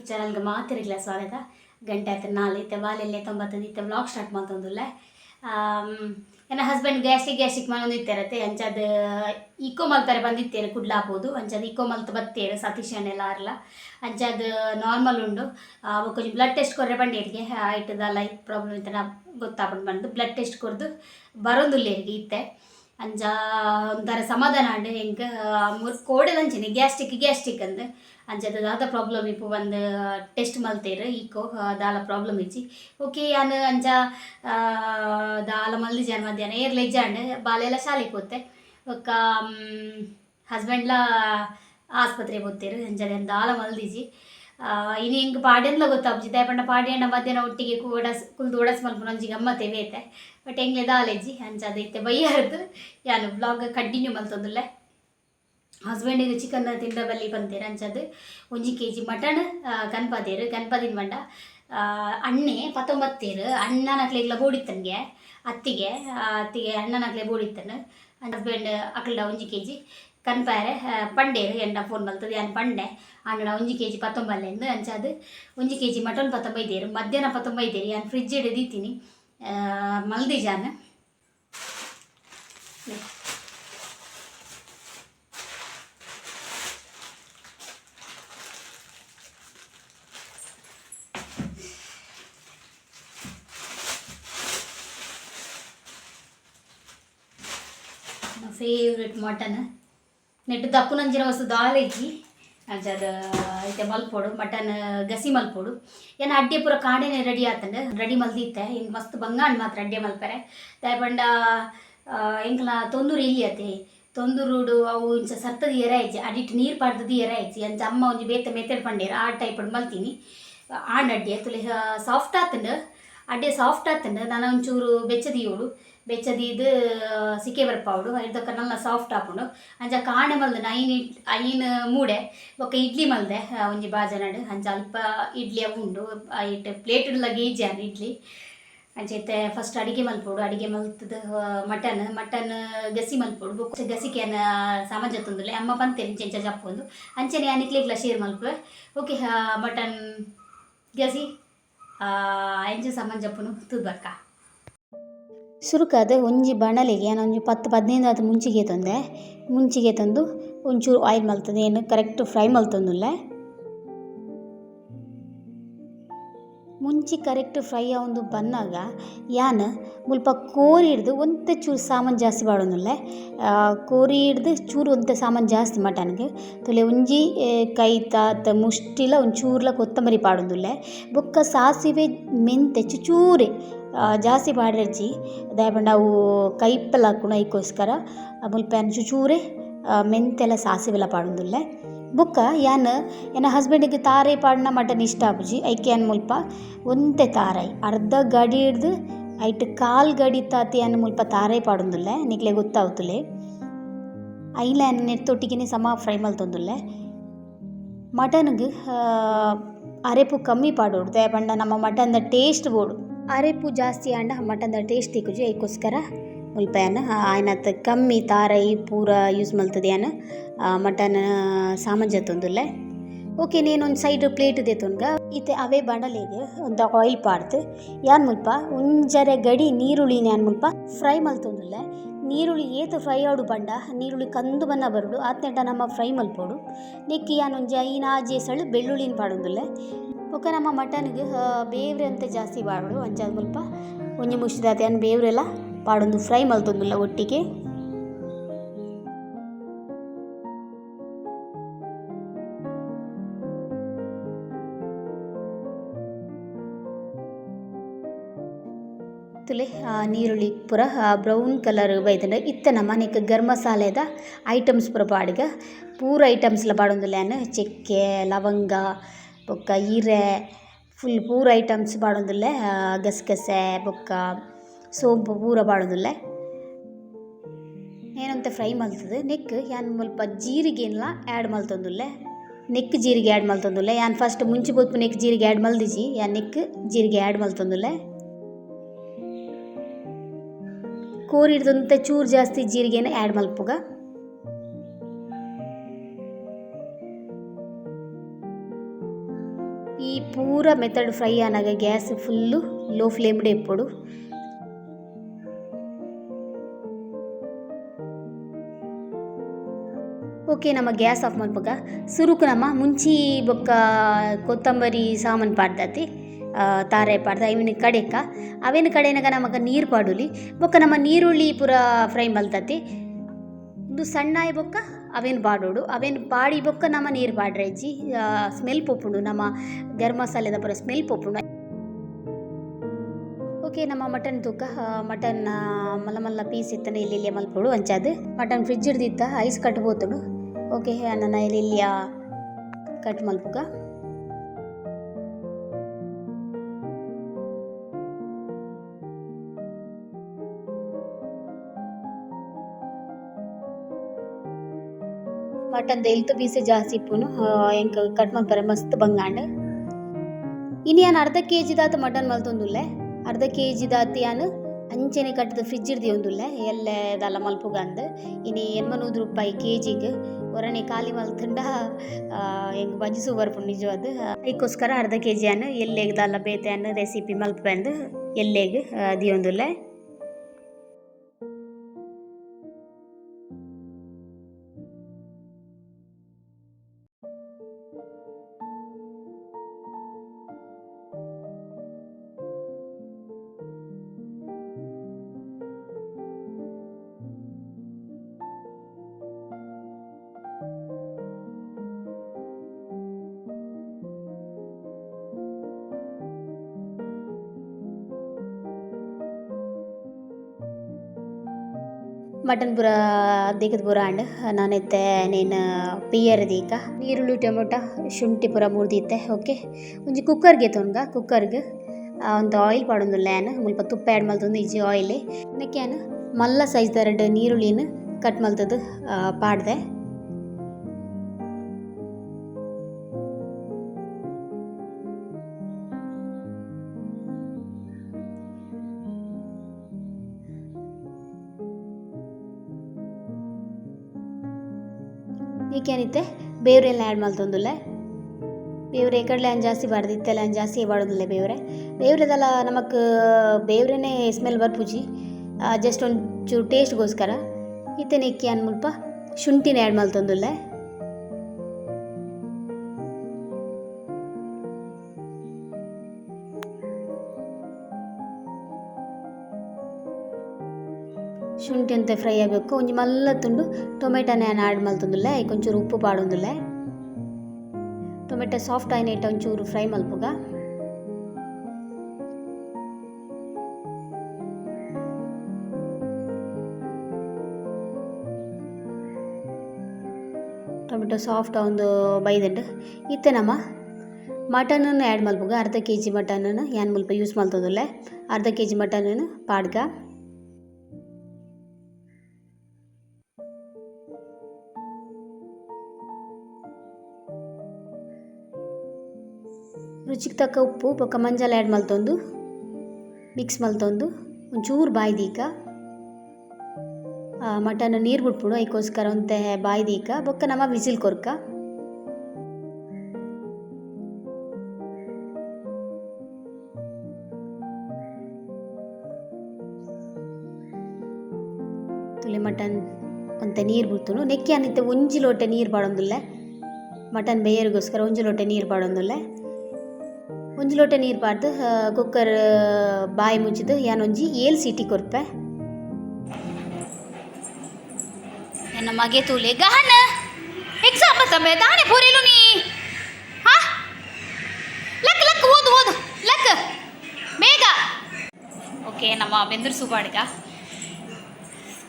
YouTube ಚಾನಲ್ಗೆ ಮಾತಿರಲಿಲ್ಲ ಸ್ವಾಗತ. ಗಂಟೆ ಆಯ್ತು ವಾಲೆಲ್ಲೇ ತೊಂಬತ್ತೊಂದು ಇತ್ತೆ ವ್ಲಾಗ್ ಸ್ಟಾರ್ಟ್ ಮಾಡ್ತೊಂದಿಲ್ಲ. ನನ್ನ ಹಸ್ಬೆಂಡ್ ಗ್ಯಾಸ್ಟಿಕ್ ಗ್ಯಾಸ್ಟಿಕ್ ಮನೊಂದು ಇತ್ತಿರತ್ತೆ. ಅಂಚದು ಇಕೋ ಮಲ್ತಾರೆ ಬಂದಿತ್ತೇರು ಕುಡ್ಲಾಪೋದು ಅಂಚದು ಇಕೋ ಮಲ್ತ್ ಬತ್ತೇರು ಸತೀಶ್ ಅಣ್ಣೆಲ್ಲ ಅರ್ಲ ಅಂಚದು ನಾರ್ಮಲ್ ಉಂಡು. ಅವು ಕೊಂಚ ಬ್ಲಡ್ ಟೆಸ್ಟ್ ಕೊರ್ರೆ ಬಂಡೇರಿಗೆ ಆಯ್ತದ ಲೈಫ್ ಪ್ರಾಬ್ಲಮ್ ಇತ್ತ ಗೊತ್ತಾಗ್ಬಿಟ್ಟು ಬಂದು. ಬ್ಲಡ್ ಟೆಸ್ಟ್ ಕೊರ್ದು ಬರೋದಿಲ್ಲೇರಿಗೆ ಇತ್ತೆ. ಅಂಜ, ಒಂಥರ ಸಮಾಧಾನ ಅಂಡ್ ಹೆಂಗೆ ಕೋಡೆದಂಚಿನಿ ಗ್ಯಾಸ್ಟಿಕ್ ಗ್ಯಾಸ್ಟಿಕ್ ಅಂದ್. ಅಂಚದ ದಾದ ಪ್ರಾಬ್ಲಮ್ ಇಪ್ಪು ಒಂದು ಟೆಸ್ಟ್ ಮಲ್ತೇರು ಈಕೋ ದಾಲ ಪ್ರಾಬ್ಲಮ್ ಇಚ್ಚಿ. ಓಕೆ, ಯಾನು ಅಂಚ ದಾಲ ಮಲ್ದಿ ಜನ ಮಧ್ಯಾಹ್ನ ಏರ್ಲ ಇಜ್ಜಾಂಡ್ ಬಾಲೆಲ್ಲ ಶಾಲೆಗೆ ಹೋತೆ. ಒಕ್ಕ ಹಸ್ಬೆಂಡ್ಲ ಆಸ್ಪತ್ರೆಗೆ ಹೋಗ್ತೇರು ಅಂಚದ ದಾಲ ಮಲ್ದಿಜಿ. ಇನ್ನು ಹಿಂಗೆ ಪಾಡ್ಯಂದ್ಲ ಗೊತ್ತಾಗ್ಜಿ ದಯಪಂಡ ಪಾಡ್ಯಂಡ ಮಧ್ಯಾಹ್ನ ಒಟ್ಟಿಗೆ ಕೂಡಸ್ ಕುಲ್ದು ಓಡಸ್ ಮಲ್ಪ ಒಂಜಿ ಗಮ್ಮತ್ತೆ ಬೇತೆ. ಬಟ್ ಹೆಂಗ್ಲೆ ದಾಲೆಜ್ಜಿ? ಅಂಚದ ಇತ್ತೆ ಬೈಯಾರ್ದು. ಯಾನು ಬ್ಲಾಗ್ ಕಂಟಿನ್ಯೂ ಮಲ್ತೊಂದುಲ್ಲೆ. ಹಸ್ಬೆಂಡಿಗೆ ಚಿಕನ್ ತಿಂದ ಬಲ್ಲಿ ಬಂತೇರ ಅಂಚದು ಒಂಜಿ ಕೆ ಜಿ ಮಟನ್ ಕನ್ಪದೇರು ಕನ್ಪದಿನ ಬಂಡ ಅಣ್ಣೆ ಪತ್ತೊಂಬತ್ತೇರು ಅಣ್ಣನಕ್ಲೆಗ್ಲ ಬೋಡಿತ್ತನ್ಗೆ, ಅತ್ತಿಗೆ ಅತ್ತಿಗೆ ಅಣ್ಣನಕ್ಲೆ ಬೋಡಿತ್ತನು ಹಸ್ಬೆಂಡ್ ಅಕ್ಲ್ಡ ಒಂಜಿ ಕೆ ಜಿ ಕನ್ಪಾರೆ ಪಂಡೇರು ಎಂಡ ಫೋನ್ ಬಲ್ತದೆ. ಯಾನ್ ಪಂಡೆ, ಅಣ್ಣನ ಒಂಜಿ ಕೆ ಜಿ ಪತ್ತೊಂಬಲ್ಲೆಂದು ಅಂಚಾದು ಒಂಜಿ ಕೆ ಜಿ ಮಟನ್ ಪತ್ತೊಂಬೈದೇರು ಮಧ್ಯಾಹ್ನ ಪತ್ತೊಂಬೈದೇರು ಯಾನ್ ಫ್ರಿಜ್ ಹಿಡಿದಿತ್ತೀನಿ ಮಲ್ದಿ ಜಾನ್ ಮಟನ್ ಮಟನ್ ನೆಟ್ಟು ದಪ್ಪುನಂಜಿನ ವಸ್ತು ದಾಲೆಜ್ಜಿ ಅಂಚದ ಐತೆ ಮಲ್ಪೋಡು ಮಟನ್ ಗಸಿ ಮಲ್ಪೋಡು. ಏನು ಅಡ್ಡೆ ಪೂರ ಕಾಡೇನೆ ರೆಡಿ ಆತಂಡ. ರೆಡಿ ಮಲ್ದಿತ್ತೆ. ಹಿಂಗೆ ಮಸ್ತ್ ಬಂಗಾಂಡ್ ಮಾತ್ರ ಅಡ್ಡೆ ಮಲ್ಪರೆ. ದಯಪಂಡ ಎಂಕ್ಲ ತೊಂದೂರು ಇಲ್ಲಿ ಅತೆ ತೊಂದೂರುಡು ಅವು ಇಂಚ ಸತ್ತದ ಎರ ಅಡಿಟ್ ನೀರು ಪಾಡ್ದದ್ದು ಎರ ಐಜಿ ಅಂಚ ಅಮ್ಮ ಒಂಜಿ ಬೇತೆ ಮೆತೆಡ್ ಪಂಡೇರು ಆ ಟೈಪ್ ಮಲ್ತೀನಿ. ಆಂಡ್ ಅಡ್ಡೆ ತುಲೆ ಸಾಫ್ಟ್ ಆತಂಡು. ಅಡ್ಡೆ ಸಾಫ್ಟ್ ಆತಂಡ ನಾನು ಒಂಚೂರು ಬೆಚ್ಚದಿಯೋಡು ಬೆಚ್ಚದಿದ್ದು ಸಿಕ್ಕೆ ಬರ್ಪಾವುಡು ಇದಕ್ಕೆ ನಲ್ಲ ಸಾಫ್ಟ್ ಹಾಕೊಂಡು ಅಂಚ ಕಾಣೆ ಮಲ್ದು ಐನ್ ಇಟ್ ಐನ್ ಮೂಡೆ, ಬೊಕ್ಕ ಇಡ್ಲಿ ಮಲ್ದೆ ಒಂಜಿ ಬಾಜನಡು ಅಂಚ ಅಲ್ಪ ಇಡ್ಲಿ ಅವು ಉಂಡು ಐಟ್ ಪ್ಲೇಟ್ ಲಗೇಜ್ ಆನ್ ಇಡ್ಲಿ. ಅಂಚೈತೆ ಫಸ್ಟ್ ಅಡಿಗೆ ಮಲ್ಪೋಡು, ಅಡಿಗೆ ಮಲ್ತದ ಮಟನ್ ಮಟನ್ ಗಸಿ ಮಲ್ಪೋಡು, ಬೊಕ್ಕ ಗಸಿಕೆನ ಸಾಮಾಜ ತಂದುಲೆ, ಅಮ್ಮ ಬಂತೇನೆ ಚೆಂಚ ಜಪ್ಪೊಂದು ಅಂಚನೆ ಅನಿಕ್ಲಿಗ್ಲ ಶೇರ್ ಮಲ್ಪುವೆ. ಓಕೆ ಮಟನ್ ಗಸಿ ಎಂಚ ಸಾಮಾನ್ ಜಪ್ಪುನು ಸುರುಕಾದ ಒಂಜಿ ಬಣಲಿಗೆ ನಾನು ಒಂಜಿ ಪತ್ತು ಪದಿನೈದು ಆದ ಮುಂಚಿಗೆ ತಂದೆ ಮುಂಚಿಗೆ ತಂದು ಒಂಚೂರು ಆಯಿಲ್ ಮಲ್ತದೆ, ಏನು ಕರೆಕ್ಟ್ ಫ್ರೈ ಮಲ್ತಂದುಲ್ಲ. ಮುಂಚಿ ಕರೆಕ್ಟ್ ಫ್ರೈ ಒಂದು ಬಂದಾಗ ಯಾನ್ ಮುಲ್ಪ ಕೋರಿ ಹಿಡ್ದು ಒಂತೆ ಚೂರು ಸಾಮಾನು ಜಾಸ್ತಿ ಬಾಡೋನುಲ್ಲೆ ಕೋರಿ ಹಿಡ್ದು ಚೂರು ಒಂತೆ ಸಾಮಾನು ಜಾಸ್ತಿ ಮಟನ್ಗೆ. ಏ, ಕೈ ತಾತ ಮುಷ್ಟಿಲ ಒಂಚೂರ್ಲ ಕೊತ್ತಂಬರಿ ಪಾಡೊಂದುಲ್ಲೆ. ಬೊಕ್ಕ ಸಾಸಿವೆ ಮೆಂತೆ ಚೂರೆ ಜಾಸ್ತಿ ಪಾಡಿರ್ಜಿ ದಯಪಂಡ ಅವು ಕೈಪಲ್ಲ ಹಾಕೋಣ ಐಕೋಸ್ಕರ ಮುಲ್ಪ ಚೂರೆ ಮೆಂತೆಲ್ಲ ಸಾಸಿವೆಲ್ಲ ಸಾಸಿವೆಲ ಪಾಡೊಂದುಲ್ಲೆ. ಬೊಕ್ಕ ಯಾನ್ ಎನ್ನ ಹಸ್ಬೆಂಡಿಗೆ ತಾರೈ ಪಾಡ್ನ ಮಟನ್ ಇಷ್ಟ ಆಪುಜಿ, ಐಕೆ ಯಾನ್ ಮುಲ್ಪ ಒಂತೆ ತಾರೈ. ಅರ್ಧ ಗಡಿ ಹಿಡ್ದು ಐಟ್ ಕಾಲ್ ಗಡಿ ತಾತಿ ಯಾನ್ ಮುಲ್ಪ ತಾರೈ ಪಾಡೊಂದುಲ್ಲೆ, ನಿಕ್ಲೆ ಗೊತ್ತಾಗುತ್ತಲೆ ಐಲ ನೆತ್ತೊಟ್ಟಿಗೆ ಸಮ ಫ್ರೈ ಮಲ್ತೊಂದುಲ್ಲೆ ಮಟನ್ಗೆ ಅರೆಪು ಕಮ್ಮಿ ಪಾಡೋಡು ದಯಪಂಡ ನಮ್ಮ ಮಟನ್ದ ಟೇಸ್ಟ್ ಬೋಡು. ಅರೆಪು ಜಾಸ್ತಿ ಆಂಡ ಮಟನ್ದ ಟೇಸ್ಟ್ ತಿಕ್ಕುಜಿ, ಐಕೋಸ್ಕರ ಮುಲ್ಪ ಯಾನ್ ಆಯ್ನತ್ ಕಮ್ಮಿ ತಾರೈ ಪೂರ ಯೂಸ್ ಮಲ್ತದೆ ಯಾನ್ ಮಟನ್ ಸಾಮಾನ್ ತೊಂದುಲ್ಲೆ ಓಕೆ ನೇನೊಂದು ಸೈಡ್ ಪ್ಲೇಟ್ ದೇತೊನ್ಗ ಇತ್ತೆ ಅವೇ ಬಂಡಲೆಗೆ ಒಂದು ಆಯಿಲ್ ಪಾಡ್ದು ಯಾನ್ ಮುಲ್ಪ ಉಂಜರೆ ಗಡಿ ನೀರುಳಿ ಯಾನ್ ಮುಲ್ಪ ಫ್ರೈ ಮಲ್ತೊಂದುಲ್ಲೆ ನೀರುಳ್ಳಿ ಏತು ಫ್ರೈ ಆಡು ಬಂಡ ನೀರುಳ್ಳಿ ಕಂದು ಬನ್ನ ಬರುಡು ಆತ್ನೆಟ ನಮ್ಮ ಫ್ರೈ ಮಲ್ಪೋಡು ನೆಕ್ಕಿ ಯಾನ್ ಒಂಜ ಐನ ಆಜೆ ಸಳು ಬೆಳ್ಳುಳ್ಳಿನ ಪಾಡೊಂದುಲ್ಲೆ ಬೊಕ್ಕ ನಮ್ಮ ಮಟನ್ಗೆ ಬೇವ್ರೆ ಅಂತ ಜಾಸ್ತಿ ಬಾಡು ಅಂಚಾದ ಮುಲ್ಪ ಒಂಜಿ ಮುಷ್ಟಿದಾತೆ ಯಾನ್ ಬೇವ್ರೆಲ್ಲ ಪಾಡೊಂದು ಫ್ರೈ ಮಲ್ತೊಂದುಲ್ಲ ಒಟ್ಟಿಗೆ ತುಲೆ ಆ, ನೀರುಳ್ಳಿ ಪೂರ ಬ್ರೌನ್ ಕಲರ್ ಬೈತಂಡ ಇತ್ತ ನಮನೆಕ್ ಗರಂ ಮಸಾಲೆದ ಐಟಮ್ಸ್ ಪೂರ ಪಾಡ್ಗ ಪೂರ ಐಟಮ್ಸ್ಲ ಪಾಡೊಂದುಲ್ಲೆನ್ ಚೆಕ್ಕೆ ಲವಂಗ ಬೊಕ್ಕ ಈರೆ ಫುಲ್ ಪೂರ ಐಟಮ್ಸ್ ಪಾಡೊಂದುಲ್ಲೆ ಆ, ಗಸಗಸೆ ಬೊಕ್ಕ ಸೋಂಪು ಪೂರ ಪಾಡೊಂದುಲ್ಲೆ ಏನಂತ ಫ್ರೈ ಮಲ್ತದೆ? ನೆಕ್ ಯಾನ್ ಮುಲ್ಪ ಜೀರಿಗೆನ್ಲ ಆ್ಯಡ್ ಮಲ್ತೊಂದುಲ್ಲೆ? ನೆಕ್ ಜೀರಿಗೆ ಆ್ಯಡ್ ಮಲ್ತೊಂದುಲ್ಲೆ? ಯಾನ್ ಫಸ್ಟ್ ಮುಂಚೆ ಗೊತ್ತು ನೆಕ್ ಜೀರಿಗೆ ಆ್ಯಡ್ ಮಲ್ದಿಜಿ, ಯಾನ್ ನೆಕ್ ಜೀರಿಗೆ ಆ್ಯಡ್ ಮಲ್ತೊಂದುಲ್ಲೆ? ಕೋರಿ ಹಿಡ್ದಂತ ಚೂರು ಜಾಸ್ತಿ ಜೀರಿಗೆನ ಆ್ಯಡ್ ಮಲ್ಪುಗ? ಪೂರ ಮೆಥಡ್ ಫ್ರೈ ಆನಾಗ ಗ್ಯಾಸ್ ಫುಲ್ಲು ಲೋ ಫ್ಲೇಮ್ಡೆ ಎಪ್ಪೊಡು ಓಕೆ, ನಮ್ಮ ಗ್ಯಾಸ್ ಆಫ್ ಮಾಡ್ಬೇಕ? ಸುರುಕು ನಮ್ಮ ಮುಂಚಿ ಬೊಕ್ಕ ಕೊತ್ತಂಬರಿ ಸಾಮಾನು ಪಾಡ್ದತಿ ತಾರೆ ಪಾಡ್ದ ಇವನ ಕಡೆಕ. ಅವೇನ ಕಡೆನಾಗ ನಮಗ ನೀರು ಪಾಡುಲಿ? ಬೊಕ್ಕ ನಮ್ಮ ನೀರುಳ್ಳಿ ಪೂರ ಫ್ರೈ ಮಲ್ತತಿ. ಇದು ಸಣ್ಣ ಬೊಕ್ಕ, ಅವೇನು ಬಾಡೋಡು ಅವೇನು ಬಾಡಿ ಬೊಕ್ಕ ನಮ್ಮ ನೀರು ಪಾಡ್ರೆ ಇಜ್ಜಿ ಸ್ಮೆಲ್ ಪೊಪ್ಪುಂಡು. ನಮ್ಮ ಗರ್ ಮಸಾಲೆದ ಪೂರ ಸ್ಮೆಲ್ ಪೊಪ್ಪುಂಡು. ಓಕೆ, ನಮ್ಮ ಮಟನ್ ತೂಕ ಮಟನ್ ಮಲ್ಲ ಮಲ್ಲ ಪೀಸ್ ಇತ್ತನ ಇಲ್ಲಿ ಇಲ್ಲಿ ಮಲ್ಪೊಡು ಅಂಚಾದ ಮಟನ್ ಫ್ರಿಜ್ ಹಿಡ್ದಿತ್ತ ಐಸ್ ಕಟ್ಬೋತುಡು ಓಕೆ ನನ್ನ ಇಲ್ಲಿ ಇಲ್ಲಿಯ ಕಟ್ ಮಲ್ಪುಗ ಮಟನ್ ಎಲ್ತು ಬೀಸೆ ಜಾಸ್ತಿ ಇಪ್ಪುನು ಎಂಕ್ ಕಟ್ ಮಲ್ಪರೆ ಮಸ್ತ್ ಬಂಗಾಂಡ್. ಇನ್ನು ಏನು ಅರ್ಧ ಕೆ ಜಿದಾತ ಮಟನ್ ಮಲ್ತೊಂದುಲ್ಲೆ? ಅರ್ಧ ಕೆ ಜಿದಾತ ಯಾನ್? ಅಂಚೆನೆ ಕಟ್ಟದ ಫ್ರಿಜ್ ಇರ್ದಿ ಒಂದುಲ್ಲೆ ಎಲ್ಲೆ ದಲ್ಲ ಮಲ್ಪುಗ ಅಂದ್ ಇನಿ ಎನ್ಮನೂರು ರೂಪಾಯಿ ಕೆ ಜಿಗೆ ಒರಣೆ ಖಾಲಿ ಮಲ್ತಂಡ ಹೆಂಗೆ ಬಜಿಸು ಬರ್ಪುಂಡು ನಿಜವಾದ. ಅದಕ್ಕೋಸ್ಕರ ಅರ್ಧ ಕೆ ಜಿ ಅನ್ನು ಎಲ್ಲೆಗ್ ದಲ್ಲ ಬೇತೆ ರೆಸಿಪಿ ಮಲ್ಪಂದು ಎಲ್ಲೆಗ್ ದಿಯೊಂದುಲ್ಲೆ ಮಟನ್ ಪೂರ ದೀಕದ ಪೂರ ಅಂಡ್ ನಾನೈತೆ ನೀನು, ಪಿಯರ್ ದೀಕ. ನೀರುಳ್ಳಿ ಟೊಮೊಟೊ, ಶುಂಠಿ ಪೂರ ಮುರಿದಿತ್ತೆ ಓಕೆ? ಒಂಜಿ ಕುಕ್ಕರ್ಗೆ ತೊನ್ಗ ಕುಕ್ಕರ್ಗೆ ಒಂದು ಆಯಿಲ್ ಪಾಡೊಂದು ಲ್ಯಾನ್ ಮುಲ್ಪ ತುಪ್ಪ ಆ್ಯಡ್ ಮಲ್ತೊಂದು ಇಜ್ಜಿ ಆಯಿಲ್. ನೆಕ್ಯಾನ್ ಮಲ್ಲ ಸೈಜ್ ಎರಡು ನೀರುಳ್ಳಿನ ಕಟ್ ಮಲ್ತದ್ದು ಪಾಡ್ದೆ. ಈಗೇನಿತ್ತೆ? ಬೇವ್ರೆಲ್ಲ ಆ್ಯಡ್ ಮಲ್ತೊಂದುಲ್ಲೆ ಬೇವ್ರೆ ಕಡಲೆ ಹಣ್ಣು ಜಾಸ್ತಿ ಬಾರ್ದು, ಇತ್ತೆಲ್ಲ ಹಣ್ಣು ಜಾಸ್ತಿ ಬಾಡೋದಿಲ್ಲ ಬೇವ್ರೆ ಬೇವ್ರೆದೆಲ್ಲ ನಮಕ್, ಬೇವ್ರೆನೇ ಸ್ಮೆಲ್ ಬರ್ಪುಜಿ ಜಸ್ಟ್ ಒಂಚೂರು ಟೇಸ್ಟ್ಗೋಸ್ಕರ ಇತ್ತೆ ನೆಕ್ಕಿ ಅನ್ ಮುಲ್ಪ ಶುಂಠಿನ ಆ್ಯಡ್ ಮಲ್ತೊಂದುಲ್ಲೆ ಫ್ರೈ ಆಗಬೇಕು? ಒಂಜಿ ಮಲ್ಲ ತುಂಡು, ಟೊಮೆಟೊನ ಆ್ಯಡ್ ಮಲ್ತೊಂದುಲ್ಲೆ ಐಕ್ ಒಂಚೂರು ಉಪ್ಪು ಪಾಡೊಂದುಲ್ಲೆ. ಟೊಮೆಟೊ ಸಾಫ್ಟ್ ಆಯ್ನ ಇಟ್ಟ ಒಂಚೂರು ಫ್ರೈ ಮಲ್ಪುಗ. ಟೊಮೆಟೊ ಸಾಫ್ಟ್ ಒಂದು ಬೈದಂಡು ಇತ್ತೆ ನಮ್ಮ. ಮಟನನ್ನು ಆ್ಯಡ್ ಮಲ್ಪುಗ. ಅರ್ಧ ಕೆ ಜಿ ಮಟನನ್ನು ಯಾನ್ ಮುಲ್ಪ ಯೂಸ್ ಮಲ್ತೊಂದುಲ್ಲೆ. ಅರ್ಧ ಕೆ ಜಿ ಮಟನನ್ನು ಪಾಡ್ಗ. ರುಚಿಗೆ ತಕ್ಕ ಉಪ್ಪು ಬೊಕ್ಕ ಮಂಜಾಲ ಆ್ಯಡ್ ಮಲ್ತೊಂದು ಮಿಕ್ಸ್ ಮಲ್ತೊಂದು, ಒಂಚೂರು ಬಾಯ್ದೀಕ ಮಟನ್ ನೀರು ಬಿಟ್ಬಿಡು ಅದಕ್ಕೋಸ್ಕರ ಒಂತೆ ಬಾಯ್ದೀಕ ಬೊಕ್ಕ ನಮ್ಮ ವಿಸಿಲ್ ಕೊರ್ಕ. ತುಳಿ ಮಟನ್ ಒಂತೆ ನೀರು ಬಿಡ್ತುನು. ನೆಕ್ಕಿ ಅನ್ನಿತ್ತೆ, ಒಂಜಿ ಲೋಟೆ ನೀರು ಬಾಡೊಂದುಲ್ಲೆ. ಮಟನ್ ಬೇಯರಿಗೋಸ್ಕರ ಒಂಜಿ ಲೋಟೆ ನೀರು ಬಾಡೊಂದುಲ್ಲೆ. ಒಂಜಿ ಲೋಟ ನೀರು ಪಾಡ್ದು ಕುಕ್ಕರ್ ಬಾಯಿ ಮುಚ್ಚಿದ್ದು ಯಾನೊಂಜಿ ಏಳು ಸೀಟಿ ಕೊರ್ಪೆ ನನ್ನ ಮಗೆ ತೂಲೆ ಗಹನ ಎಕ್ಸಾಮ್ ಸಮಯ ದಾಣೆ ಪೂರಿಲು ನೀ. ಹಾ? ಲಕ್ ಲಕ್, ಓದು ಓದು, ಲಕ್. ಬೇಗ ಓಕೆ, ನಮ್ಮ ಬೆಂದೂರು ಸುಬಾಡ್ಗ.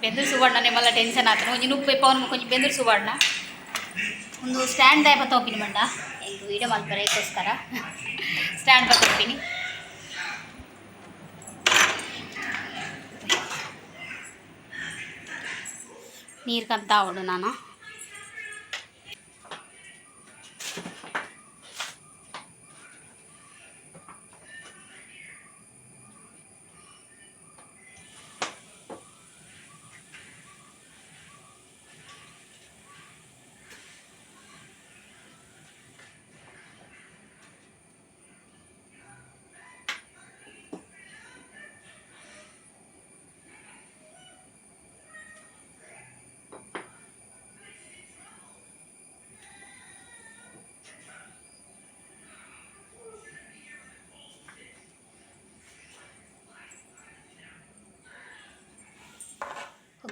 ಬೆಂದೂರು ಸುಬಾಡ್ನ ನಿಮ್ಮಲ್ಲ ಟೆನ್ಷನ್ ಆತನು. ಒಂಜಿ ಉಪ್ಪು ಪವನ್ ಕೊಂಚ ಬೆಂದೂರು ಸುಬಾಡ್ನ. ಒಂದು ಸ್ಟ್ಯಾಂಡ್ ದಾಯ ಬತ್ತ ಹೋಗಿನಿ ಮಂಡ. ಹೆಂಗೆ ವೀಡಿಯೋ ಮಲ್ಪರೆ ಇದಕ್ಕೋಸ್ಕರ ಸ್ಟ್ಯಾಂಡ್ ಬ ತೋಪಿನಿ ನೀರು ಕಂತ ಅವಡು ನಾನು.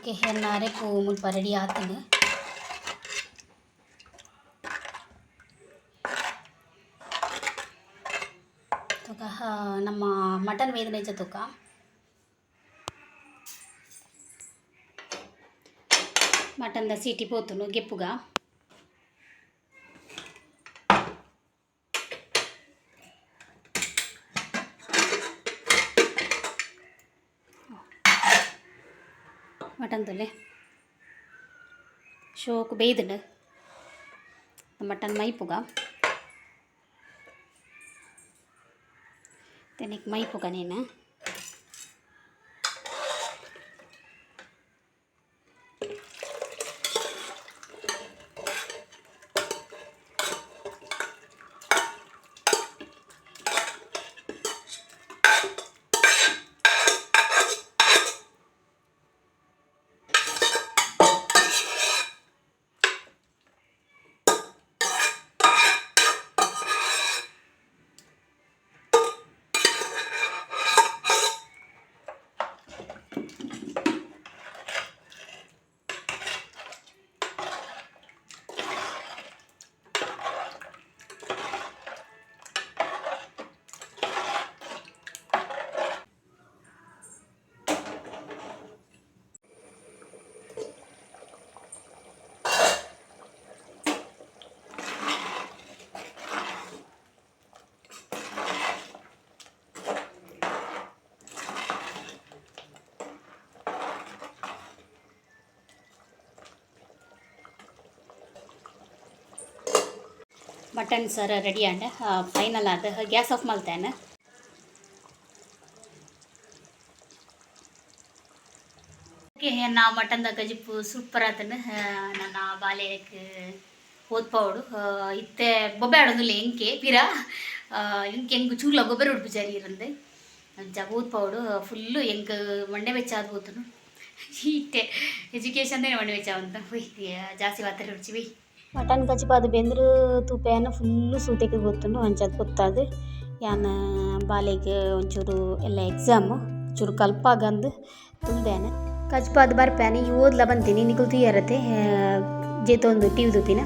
ಓಕೆ ಹೆಣ್ಣಾರೆ ಪೂ ಮುಲ್ಪ ರೆಡಿ ಆತನು ತುಕ ಆ, ನಮ್ಮ ಮಟನ್ ವೇದನೆ ತುಕ ಮಟನ್ದ ಸೀಟಿ ಪೋತುನು ಗೆಪ್ಪುಗ ಮಟನ್ മട്ടന്തല്ലേ ഷോക്ക് ബെയ്തുണ്ട് മട്ടൻ മൈപ്പുക തനിക്ക് മൈപ്പുക നീന ಮಟನ್ ಸರ್ ರೆಡಿ ಆಂಡ ಫೈನಲ್ ಆದ ಗ್ಯಾಸ್ ಆಫ್ ಮಲ್ತೇನೆ ನಾ ಮಟನ್ದ ಗಜಿಪ್ಪು ಸೂಪರ್ ಆತನ ನನ್ನ ಬಾಲ್ಯಕ್ಕೆ ಓದ್ಪವಡು ಇತ್ತೆ ಬೊಬ್ಬೆ ಆಡೋದಿಲ್ಲ, ಎಂಕೆ, ಪಿರ. ಎಂಕೆ ಹೆಂಗೆ ಚೂರ್ಲ ಗೊಬ್ಬರ ಉಡುಪು ಜಾರಿ ಇರಂದೆ. ಜ ಓದ್ಪವಡು ಫುಲ್ಲು ಹೆಂಗೆ ಮಂಡೆ ವೆಚ್ಚ ಆದ್ ಓದ್ತನು ಇಟ್ಟೆ ಎಜುಕೇಶನ್ದೇ ಮಂಡೆ ವೆಚ್ಚ ಅಂತ. ಜಾಸ್ತಿ ಮಾತಾಡಿ ರುಚಿ ಮಟನ್ ಬೆಂದ್ರೆ ಬೆಂದ್ರು ಏನು ಫುಲ್ಲು ಸೂತೆಗೆ ಗೊತ್ತು ಅಂಚದು ಗೊತ್ತಾದು. ಯಾನ ಬಾಲಿಗೆ ಒಂಚೂರು ಎಲ್ಲ ಎಕ್ಸಾಮು ಚೂರು ಕಲ್ಪಾಗಂದು ತುಳ್ದೇನೆ ಕಚ್ಪಾದ ಬರ್ಪ್ಯಾನೆ ಈ ಓದ್ಲ ಬಂತೀನಿ ನಿಕುಲ್ ತುಯ್ಯರತೆ ಜೇತೊಂದು ಟಿವಿ ತುಪ್ಪಿನ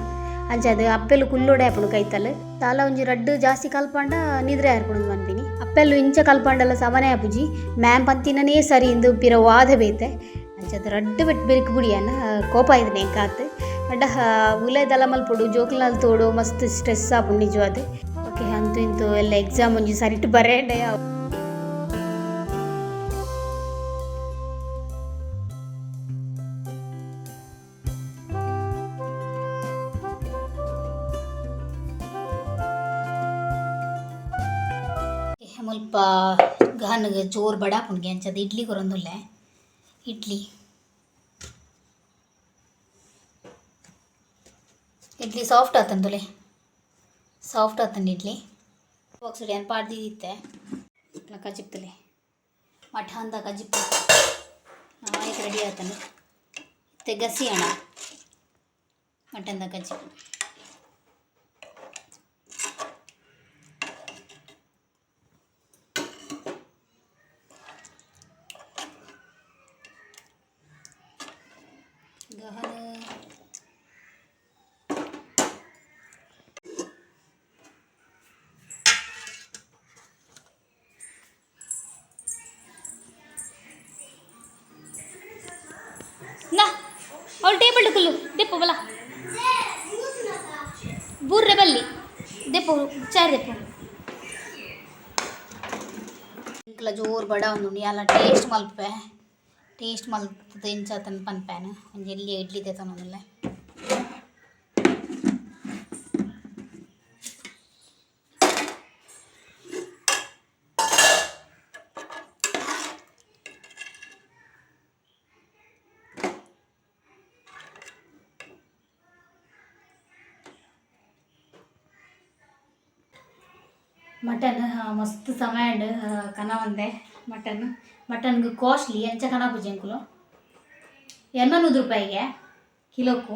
ಅಂಚದು ಅಪ್ಪೆಲು ಕುಲ್ಲೋಡೆ ಆಪುಂಡು ಕೈತಲ್ಲ. ತಾಲ ಒಂಜಿ ರಡ್ಡು ಜಾಸ್ತಿ ಕಲ್ಪಂಡ ನಿದ್ರೆ ಹಾರ್ಕೊಂಡು ಅನ್ಪಿನಿ ಅಪ್ಪೆಲು ಇಂಚ ಕಲ್ಪಂಡಲ್ಲ ಸಮನೆ ಆಪುಜಿ ಮ್ಯಾಮ್ ಪಂತಿನೇ ಸರಿ ಇಂದು ಪಿರ ವಾದ ಬೇತೆ. ಅಂಚದು ರಡ್ಡು ಬಿಟ್ಟು ಬಿರುಕು ಬುಡಿಯನ್ನ ಕೋಪ ಇದನ್ನೇ ಕಾತ್ ಬಟ್ ದಲಮಲ್ ಮಲ್ಪೊಡು ಜೋಕ್ಲಾಲ್ ತೋಡು, ಮಸ್ತ್ ಸ್ಟ್ರೆಸ್ ಆಪುಂಡು ನಿಜವಾದ ಓಕೆ ಅಂತೂ ಇಂತು ಎಲ್ಲ ಎಕ್ಸಾಮ್ ಒಂಜಿ ಸರಿಟ್ ಬರೇಡೆ. ಮುಲ್ಪ ಗಹನ್ಗೆ ಜೋರು ಬಡ ಪುಣ್ಗೆ ಅಂಚದ, ಇಡ್ಲಿ ಕೊರೊಂದುಲ್ಲೆ. ಇಡ್ಲಿ. ಇಡ್ಲಿ ಸಾಫ್ಟ್ ಆತಂದುಲೆ ಸಾಫ್ಟ್ ಆತಂದು ಇಡ್ಲಿ. ಬಾಕ್ಸಡಿ ಏನು ಪಾಡ್ದಿದ್ದಿತ್ತೆ ಜಿಪ್ತಲೆ ಮಠ ಅಂದ ಕಜಿಪ್ ಆಯ್ತು ರೆಡಿ ಆತನು. ತೆಗಸಿ ಗಸಿ ಮಠಂದ ಮಟನ್ದ ಕಜಿಪ್ చిలుకలు దెప్పు ಬಲ బుర్రె బల్లి దెప్పు చారు దెప్పు ఇంట్లో జోరు బడా ఉంది అలా టేస్ట్ ಟೇಸ್ಟ್ టేస్ట్ మలుపు తెంచాతను పనిపాను కొంచెం ఎల్లి ఇడ్లీ తెతాను అందులో ಮಸ್ತ್ ಸಮಯ ಅಂಡ್ ಕನ ಒಂದೆ ಮಟನ್ ಮಟನ್ಗೆ ಕಾಸ್ಟ್ಲಿ ಎಂಚ ಕಣ ಪೂಜೆ ಅಂಕುಲು. ಎನ್ನೂರು ರೂಪಾಯಿಗೆ ಕಿಲೋಕು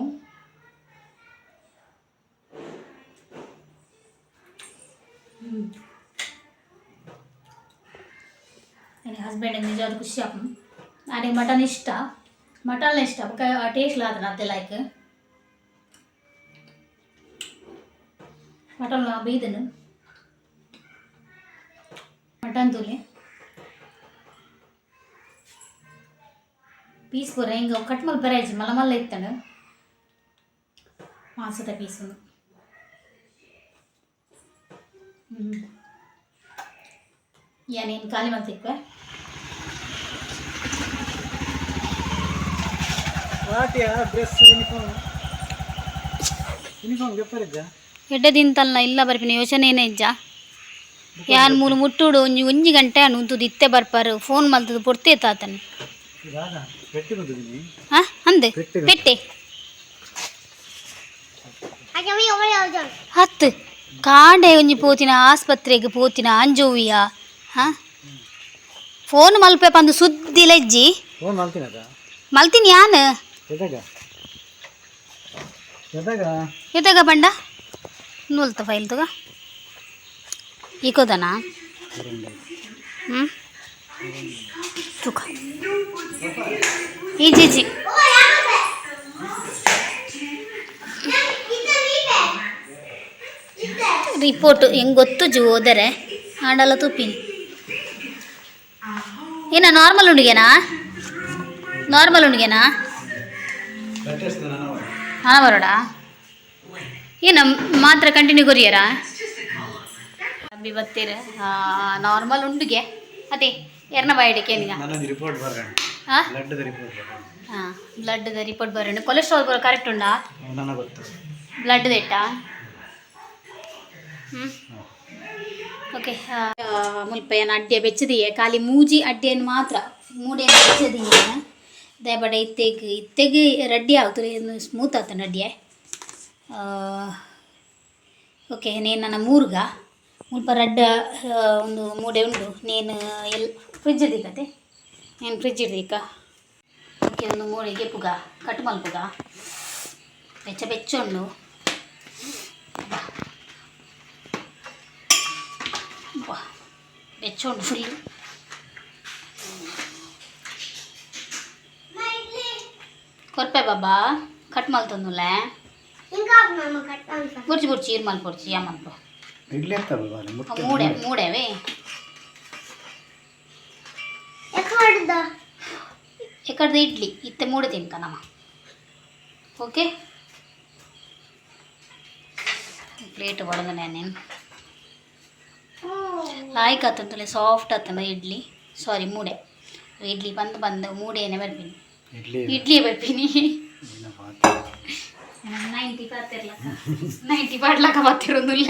ನನ್ನ ಹಸ್ಬೆಂಡ್ ನಿಜವಾದ ಖುಷಿ ಆಪು. ನನಗೆ ಮಟನ್ ಇಷ್ಟ. ಮಟನ್ ಇಷ್ಟ ಟೇಸ್ಟ್ ಅದನ್ನ ಅದೇ ಲೈಕ್ ಮಟನ್ ಬೀದನು. ಮಟನ್ ತುಲಿ ಪೀಸ್ ಪೂರ ಹಿಂಗೆ ಕಟ್ ಮಲ್ ಬರಾಯ್ತು ಮಲ್ಲ ಮಲ್ಲ ಇತ್ತಂಡು ಮಾಸದ ಪೀಸ್ ಒಂದು. ಹ್ಞೂ ಏನೇನು ಖಾಲಿ ಮಾಡ್ತಿಕ್ವ ಎಡ್ಡೆ ದಿಂತಲ್ಲ ಇಲ್ಲ ಬರ್ಪಿನ ಯೋಚನೆ ಏನೇ ಇಜ್ಜ ಯಾನ್ ಮೂಲು ಮುಟ್ಟುಡು ಒಂಜಿ ಒಂಜಿ ಗಂಟೆ ಉಂತುದು ಇತ್ತೆ ಬರ್ಪಾರು ಫೋನ್ ಮಲ್ತದು ಪೊರ್ತೆ ತಾತನ. ಹಾ ಅಂದೆ. ಪೆಟ್ಟೆ ಹತ್ತು. ಕಾಂಡೆ ಒಂಜಿ ಪೋತಿನ ಆಸ್ಪತ್ರೆಗೆ ಪೋತಿನ ಅಂಜೋವಿಯ. ಹಾ? ಫೋನ್ ಮಲ್ಪೆ ಪಂದು ಸುದ್ದಿ ಲಜ್ಜಿ. ಮಲ್ತೀನಿ ಯಾನ್? ಎದಾಗ? ಪಂಡ ನೂಲ್ತ ಫೈಲ್ ತಗ. ಈಕೋದನಾ? ಹ್ಞೂ ತುಕ. Easy easy. ರಿಪೋರ್ಟ್ ಹೆಂಗ್ ಗೊತ್ತು ಜು ಹೋದರೆ? ಆಡಲ್ಲ ತುಪ್ಪಿನಿ ಏನ ನಾರ್ಮಲ್ ಉಂಡಿಗೆನಾ ನಾರ್ಮಲ್ ಉಂಡಿಗೆನಾ ಹಣ ಬರೋಡ ಏನ ಮಾತ್ರ ಕಂಟಿನ್ಯೂ ಕೊರಿಯರಾ ಅಬ್ಬಿ ಬತ್ತೀರ ನಾರ್ಮಲ್ ಉಂಡುಗೆ. ಅದೇ ಎರ್ನ ಬಾಯಿಡಿಕೆ ರಿಪೋರ್ಟ್ ಬರೋಣ ಹಾಂ ಬ್ಲಡ್ದ ರಿಪೋರ್ಟ್ ಬರೋಣ. ಕೊಲೆಸ್ಟ್ರಾಲ್ ಬರೋ ಕರೆಕ್ಟ್ ಉಂಡಾ ಬ್ಲಡ್ ಇಟ್ಟಾ? ಹ್ಞೂ ಓಕೆ ಮುಲ್ಪ ಏನು ಅಡ್ಡೆ ಬೆಚ್ಚದಿಯೇ? ಖಾಲಿ ಮೂಜಿ ಅಡ್ಡೆಯನ್ನು ಮಾತ್ರ. ಮೂಡೆಯನ್ನು ಬೆಚ್ಚದಿಯೇ? ದಯಬಡ ಇತ್ತೆಗ್ ಇತ್ತೆಗ್ ರಡ್ಡಿ ಆಗ್ತದೆ ಸ್ಮೂತ್ ಆಗ್ತಾನೆ ಅಡ್ಡೆ ಓಕೆ ನೀನು ನನ್ನ ಮೂರ್ಗ. ಮುಲ್ಪ ರೆಡ್ ಒಂದು ಮೂಡೆ ಉಂಡು ನೀನು ಎಲ್ ಫ್ರಿಜ್ ಇದ್ದೀಕತೆ ನೀನು ಫ್ರಿಜ್ ಇದ್ದೀಕ ಅದಕ್ಕೆ ಒಂದು ಮೂಳೆಗೆ ಪುಗ ಕಟ್ ಮಲ್ಪುಗ ಬೆಚ್ಚ ಬೆಚ್ಚ ಉಂಡು ಬೆಚ್ಚ ಉಂಡು ಫುಲ್ಲು ಕೊರ್ಪೆ ಬಾಬಾ ಕಟ್ ಮಲ್ತಂದುಲ್ಲ ಗುರ್ಜಿ ಗುರ್ಜಿ ಇರ್ ಮಲ್ಪೊರ್ಚಿ ಯಾ ಇಡ್ಲಿ ಆಗ್ತವೆ ಬಾಲೆ ಮುಟ್ಟೆ ಮೂಡೆ ಮೂಡೆವೇ ಎಕಡ್ದು ಇಡ್ಲಿ ಇತ್ತೆ ಮೂಡೆ ತಿನ್ಕ ನಮ್ಮ ಓಕೆ ಪ್ಲೇಟ್ ಒಳಗೆ ನೀನು ಲಾಯ್ಕ್ ಆತಂತಲೆ ಸಾಫ್ಟ್ ಆತಂದ ಇಡ್ಲಿ ಸಾರಿ ಮೂಡೆ ಇಡ್ಲಿ ಬಂದು ಬಂದು ಮೂಡೆನೇ ಬರ್ತೀನಿ ಇಡ್ಲಿ ಇಡ್ಲಿ ಬರ್ತೀನಿ ಏನ ಪಾತ್ರ. ನೈಂಟಿ ಬರ್ತಿರ್ಲಕ್ಕ ನೈಂಟಿ ಪಾಡ್ಲಕ್ಕ ಬರ್ತಿರೋದಿಲ್ಲ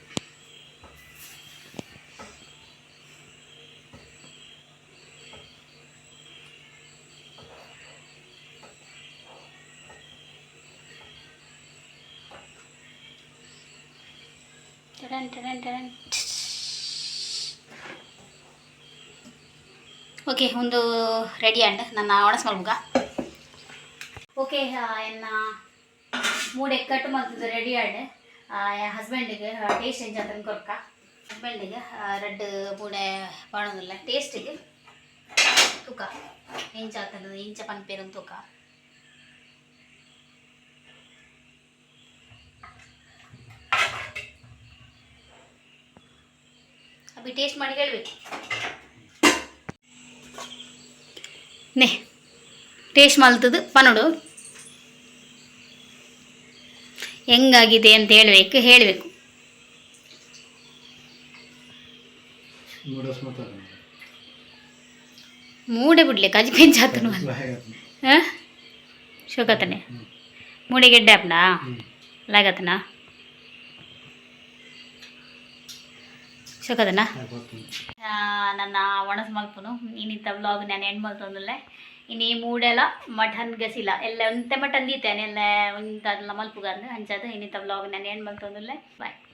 ಟಡನ್ ಟಡನ್ ಟಡನ್ ಓಕೆ ಒಂದು ರೆಡಿ ಅಂಡ್ ನನ್ನ ಒಣಸ್ ಮಲ್ಬುಗ ಓಕೆ ಎನ್ನ ಮೂಡೆ ಕಟ್ ಮಾಡ್ತಿದ್ದು ರೆಡಿ ಆಡ್ ಹಸ್ಬೆಂಡಿಗೆ ಟೇಸ್ಟ್ ಎಂಜ್ ಅಂತ ಕೊರ್ಕ ಹಸ್ಬೆಂಡಿಗೆ ರೆಡ್ ಮೂಡೆ ಬಾಣೋದಿಲ್ಲ ಟೇಸ್ಟಿಗೆ ತೂಕ. ಎಂಚ ಆಗ್ತದೆ, ಇಂಚ ಪನ್ಪೇರು ತೂಕ. ಅಭಿ ಟೇಸ್ಟ್ ಮಾಡಿ ಹೇಳಬೇಕು. ನೇ ಟೇಸ್ಟ್ ಮಲ್ತದು ಪನೋಡು ಹೆಂಗಾಗಿದೆ ಅಂತ ಹೇಳಬೇಕು ಹೇಳಬೇಕು. ಮೂಡೆ ಬಿಡ್ಲಿ ಕಜಿ ಪೆಂಚಾತನು ಹಾಂ? ಶೋಕತನೆ? ಮೂಡೆ ಗೆಡ್ಡೆ ಅಪ್ನಾ ಲಾಗತನಾ? ನನ್ನ ಒಣಸ್ ಮಲ್ಪನು ಇನ್ನಿತ್ತ ವ್ಲಾಗ್ ನಾನು ಎಂಡ್ ಮಲ್ತೊಂದುಲ್ಲೆ ಇನ್ನು ಈ ಮೂಡೆಲ್ಲ ಮಟನ್ ಗಸಿಲ್ಲ ಎಲ್ಲ ಒಂತೆ ಮಟನ್ ದೀತೇನೆ ಎಲ್ಲ ಒಂತಲ್ಲ ಮಲ್ಪುಗಾರ್ದು ಹಂಚದು ಇನ್ನಿತ್ತ ವ್ಲಾಗ್ ನಾನು ಎಂಡ್ ಮಲ್ತೊಂದುಲ್ಲೆ ಬಾಯ್